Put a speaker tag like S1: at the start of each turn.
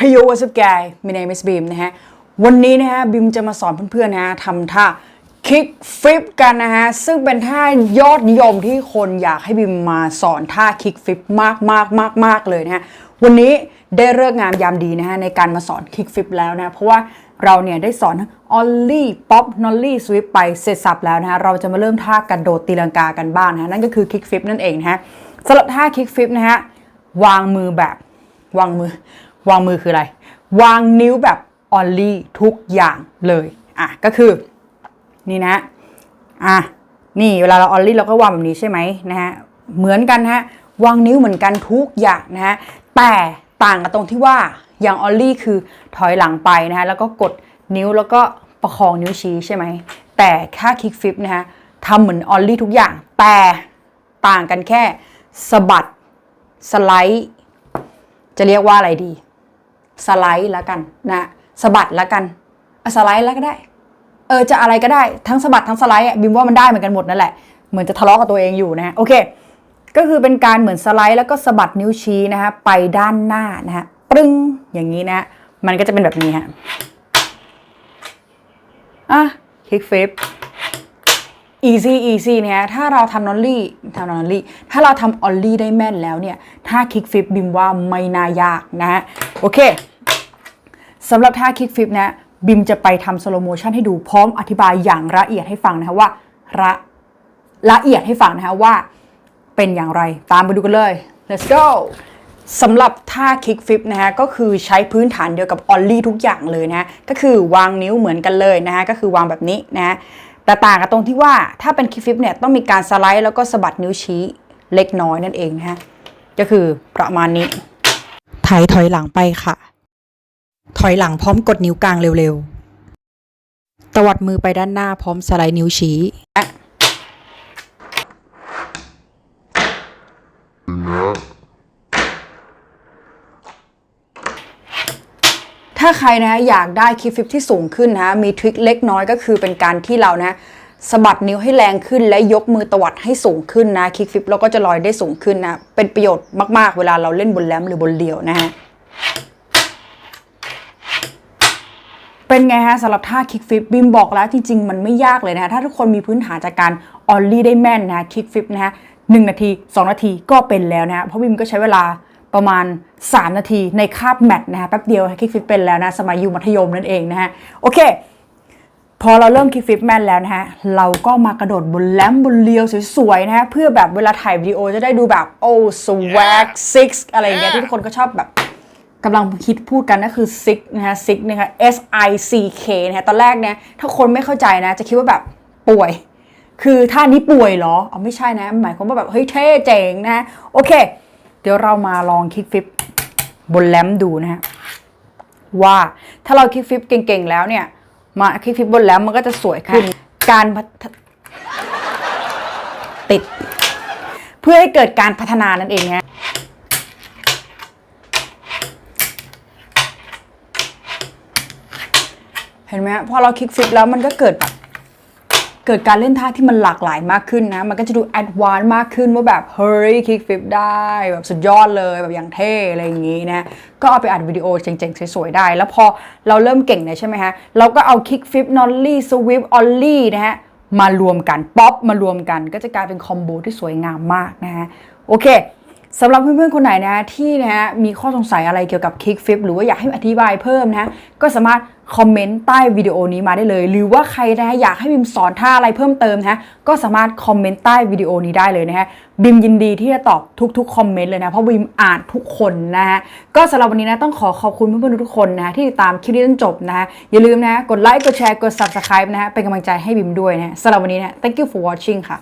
S1: Hey yo what's up guys my name is Beam นะฮะ วันนี้นะฮะบิมจะมาสอนเพื่อนๆนะฮะทำท่า kick flip กันนะฮะ ซึ่งเป็นท่ายอดนิยมที่คนอยากให้บิมมาสอนท่า kick flip มากมากมากมากเลยนะฮะ วันนี้ได้เลิกงามยามดีนะฮะในการมาสอน kick flip แล้วนะ เพราะว่าเราเนี่ยได้สอนทั้ง ollie pop nollie sweep ไปเสร็จสับแล้วนะฮะ เราจะมาเริ่มท่ากระโดดตีลังกากันบ้างนะฮะ นั่นก็คือ kick flip นั่นเองนะฮะสำหรับท่า kick flip นะฮะวางมือแบบวางมือ วางมือคืออะไร วางนิ้วแบบออลลี่ทุกอย่างเลยอะก็คือ นี่นะอะนี่เวลาเราออลลี่เราก็วางแบบนี้ใช่ไหมนะฮะเหมือนกันฮะวางนิ้วเหมือนกันทุกอย่างนะฮะแต่ต่างกันตรงที่ว่าอย่างออลลี่คือถอยหลังไปนะฮะแล้วก็กดนิ้วแล้วก็ประคองนิ้วชี้ใช่ไหมแต่ค่าคิกฟิปนะฮะทำเหมือนออลลี่ทุกอย่าง แต่ต่างกันแค่สะบัดสไลด์ จะเรียกว่าอะไรดี สไลด์แล้วกันนะสะบัดแล้วกันสไลด์แล้วก็ได้ เออจะอะไรก็ได้ทั้งสะบัดทั้งสไลด์อะบิมว่ามันได้เหมือนกันหมดนั่นแหละเหมือนจะทะเลาะกับตัวเองอยู่นะโอเค ก็คือเป็นการเหมือนสไลด์แล้วก็สะบัดนิ้วชี้นะฮะไปด้านหน้านะฮะปรึ้งอย่างนี้นะฮะมันก็จะเป็นแบบนี้ฮะอะคลิกฟลิป easy easy เนี่ยถ้าเราทำนอลลี่ทำนอลลี่ถ้าเราทำออลลี่ได้แม่นแล้วเนี่ย ถ้าคิกฟลิปบิมว่าไม่น่ายากนะฮะโอเคสำหรับท่าคิกฟลิปนะบิมจะไปทำสโลโมชันให้ดูพร้อมอธิบายอย่างละเอียดให้ฟังนะคะว่าละละเอียดให้ฟังนะคะว่าเป็นอย่างไรตามไปดูกันเลย let's go สำหรับท่าคิกฟลิปนะฮะก็คือใช้พื้นฐานเดียวกับออลลี่ทุกอย่างเลยนะฮะก็คือวางนิ้วเหมือนกันเลยนะฮะก็คือวางแบบนี้นะฮะ แต่ต่างกันตรงที่ว่าถ้าเป็นคีฟิปเนี่ยต้องมีการสไลด์แล้วก็สะบัดนิ้วชี้เล็กน้อยนั่นเองนะฮะก็คือประมาณนี้
S2: ไถถอยหลังไปค่ะ ถอยหลังพร้อมกดนิ้วกลางเร็วๆ ตวัดมือไปด้านหน้าพร้อมสไลด์นิ้วชี้
S1: ถ้าใครนะอยากได้คิกฟลิปที่สูงขึ้นนะมีทริคเล็กน้อยก็คือเป็นการที่เรานะสะบัดนิ้วให้แรงขึ้นและยกมือตวัดให้สูงขึ้นนะคิกฟิปเราก็จะลอยได้สูงขึ้นนะ เป็นประโยชน์มาก ๆ เวลาเราเล่นบนแรมหรือบนเดี่ยวนะฮะเป็นไงฮะสำหรับท่าคิกฟิปบิมบอกแล้วจริง ๆ มันไม่ยากเลยนะถ้าทุกคนมีพื้นฐานจากการออลลี่ได้แม่นนะคิกฟิปนะฮะหนึ่งนาที 2 นาทีก็เป็นแล้วนะฮะเพราะบิมก็ใช้เวลา ประมาณ 3 นาทีในคาบแมทนะฮะแป๊บเดียวคิกฟิปเป็นแล้วนะสมัยอยู่มัธยมนั่นเองนะฮะโอเค พอเราเริ่มคิกฟิปแม่นแล้วนะฮะเราก็มากระโดดบนแลมบนเรียวสวยๆนะฮะเพื่อแบบเวลาถ่ายวิดีโอจะได้ดูแบบโอ้ swag six อะไรอย่างเงี้ยที่ทุกคนก็ชอบแบบกำลังคิดพูดกันก็คือ six นะฮะ six นะคะ S I C K นะฮะตอนแรกเนี่ยถ้าคนไม่เข้าใจนะ จะคิดว่าแบบป่วย คือท่านี้ป่วยเหรออ๋อไม่ใช่นะ หมายความว่าแบบ เฮ้ยเท่เจ๋งนะ โอเค เดี๋ยวเรามาลองคลิกฟลิปบนแรมดูนะฮะว่าถ้าเราคลิกฟลิปเก่งๆแล้วเนี่ย มาคลิกฟลิปบนแรมมันก็จะสวยขึ้นการติด เพื่อให้เกิดการพัฒนานั่นเองฮะเห็นไหมฮะพอเราคลิกฟลิปแล้วมันก็เกิดแบบ เกิดการเล่นท่าที่มันหลากหลายมากขึ้นนะ มันก็จะดูแอดวานซ์มากขึ้นว่าแบบ เฮ้ยคลิกฟลิปได้แบบสุดยอดเลยแบบอย่างเท่อะไรอย่างงี้นะ ก็เอาไปอัดวิดีโอเจ๋งๆ สวยๆ ได้ แล้วพอเราเริ่มเก่งเนี่ยใช่ไหมฮะ เราก็เอาคลิกฟลิปนอลลี่สวิปออลลี่นะฮะมารวมกัน ป๊อปมารวมกันก็จะกลายเป็นคอมโบที่สวยงามมากนะฮะ โอเค สำหรับเพื่อนๆ คนไหนนะที่นะฮะมีข้อสงสัยอะไรเกี่ยวกับคิกฟิปหรือว่าอยากให้อธิบายเพิ่มนะฮะก็สามารถคอมเมนต์ใต้วิดีโอนี้มาได้เลย หรือว่าใครนะอยากให้บิมสอนท่าอะไรเพิ่มเติมนะฮะก็สามารถคอมเมนต์ใต้วิดีโอนี้ได้เลยนะฮะบิมยินดีที่จะตอบทุกๆคอมเมนต์เลยนะเพราะบิมอ่านทุกคนนะฮะก็สำหรับวันนี้นะต้องขอขอบคุณเพื่อนๆทุกคนนะที่ติดตามคลิปนี้จนจบนะฮะอย่าลืมนะกดไลค์กดแชร์กด subscribe นะฮะเป็นกำลังใจให้บิมด้วยนะฮะสำหรับวันนี้นะ thank you for watching ค่ะ